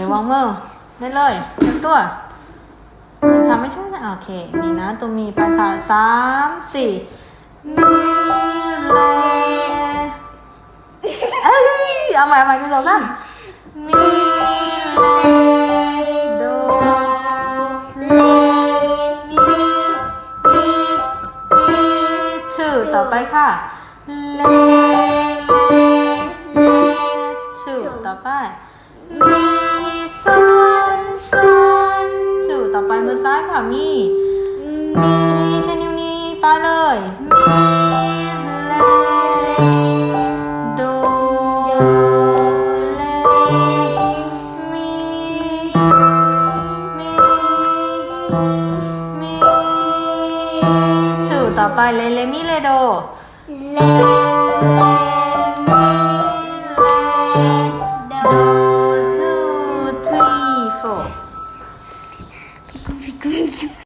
ดี๋ยววางมือได้เลยเตรียมตัวทำไม่ใช่นะโอเค นี่นะ ตัวมีไปค่ะสามสี่มีเลเอ้ยเอาใหม่เอาใหม่คุณสองท่านมีเลโดเลมีมีมีทูต่อไปค่ะเลเลทูต่อไปือซ้ายค่ะมีมีใช้นิ้วนี้ไปเลยมีเลโดเลมีมีมีทูต่อไปเลเลมิเลโดเลโด two three four ficando.